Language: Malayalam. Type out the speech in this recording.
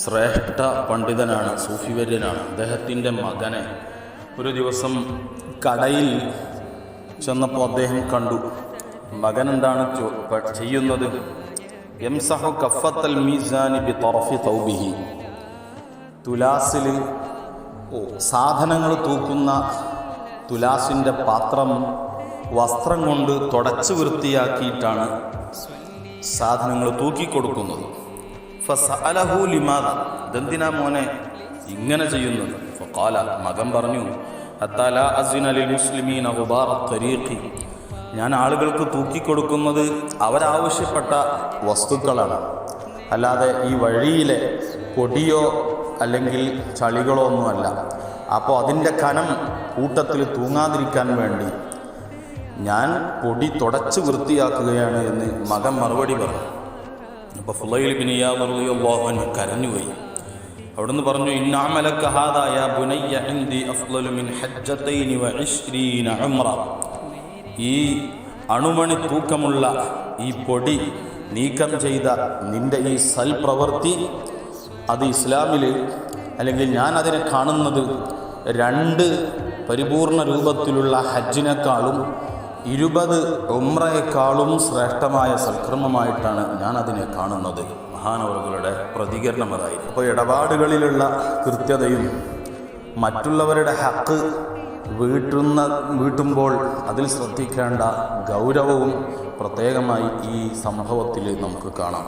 ശ്രേഷ്ഠ പണ്ഡിതനാണ് സൂഫിവര്യനാണ്. അദ്ദേഹത്തിന്റെ മകനെ ഒരു ദിവസം കടയിൽ ചെന്നപ്പോൾ അദ്ദേഹം കണ്ടു മകൻ എന്താണ് ചെയ്യുന്നത്? യംസഹു കഫത്തൽ മീസാനി ബി തറഫി തൗബിഹി. തുലാസിൽ സാധനങ്ങൾ തൂക്കുന്ന തുലാസിന്റെ പാത്രം വസ്ത്രം കൊണ്ട് തുടച്ചു വൃത്തിയാക്കിയിട്ടാണ് സാധനങ്ങൾ തൂക്കിക്കൊടുക്കുന്നത്. ഫസഅലഹു ലിമാദ? ഇതെന്തിനാ മോനെ ഇങ്ങനെ ചെയ്യുന്നത്? ഫഖാല മകൻ പറഞ്ഞു അത്താല തരീഖി ഞാൻ ആളുകൾക്ക് തൂക്കിക്കൊടുക്കുന്നത് അവരാവശ്യപ്പെട്ട വസ്തുക്കളാണ്. അല്ലാതെ ഈ വഴിയിലെ പൊടിയോ അല്ലെങ്കിൽ ചളികളോ ഒന്നുമല്ല. അപ്പോൾ അതിന്റെ കനം കൂട്ടത്തിൽ തൂങ്ങാതിരിക്കാൻ വേണ്ടി ഞാൻ പൊടി തുടച്ച് വൃത്തിയാക്കുകയാണ് എന്ന് മകൻ മറുപടി പറഞ്ഞു. അപ്പോൾ ഫുലൈൽ ബിൻ ബോഹൻ കരഞ്ഞുപോയി. അവിടുന്ന് പറഞ്ഞു ബുനയ്യ ഈ അണുമണി തൂക്കമുള്ള ഈ പൊടി നീക്കം ചെയ്ത നിന്റെ ഈ സൽപ്രവൃത്തി അത് ഇസ്ലാമിൽ അല്ലെങ്കിൽ ഞാൻ അതിനെ കാണുന്നത് രണ്ട് പരിപൂർണ രൂപത്തിലുള്ള ഹജ്ജിനേക്കാളും ഇരുപത് ഉമ്രയെക്കാളും ശ്രേഷ്ഠമായ സൽക്രമമായിട്ടാണ് ഞാൻ അതിനെ കാണുന്നത്. മഹാനവറുകളുടെ പ്രതികരണം അതായിരുന്നു. അപ്പോൾ ഇടപാടുകളിലുള്ള കൃത്യതയും മറ്റുള്ളവരുടെ ഹക്ക് വീട്ടുന്ന വീട്ടുമ്പോൾ അതിൽ ശ്രദ്ധിക്കേണ്ട ഗൗരവവും പ്രത്യേകമായി ഈ സംഭവത്തിൽ നമുക്ക് കാണാം.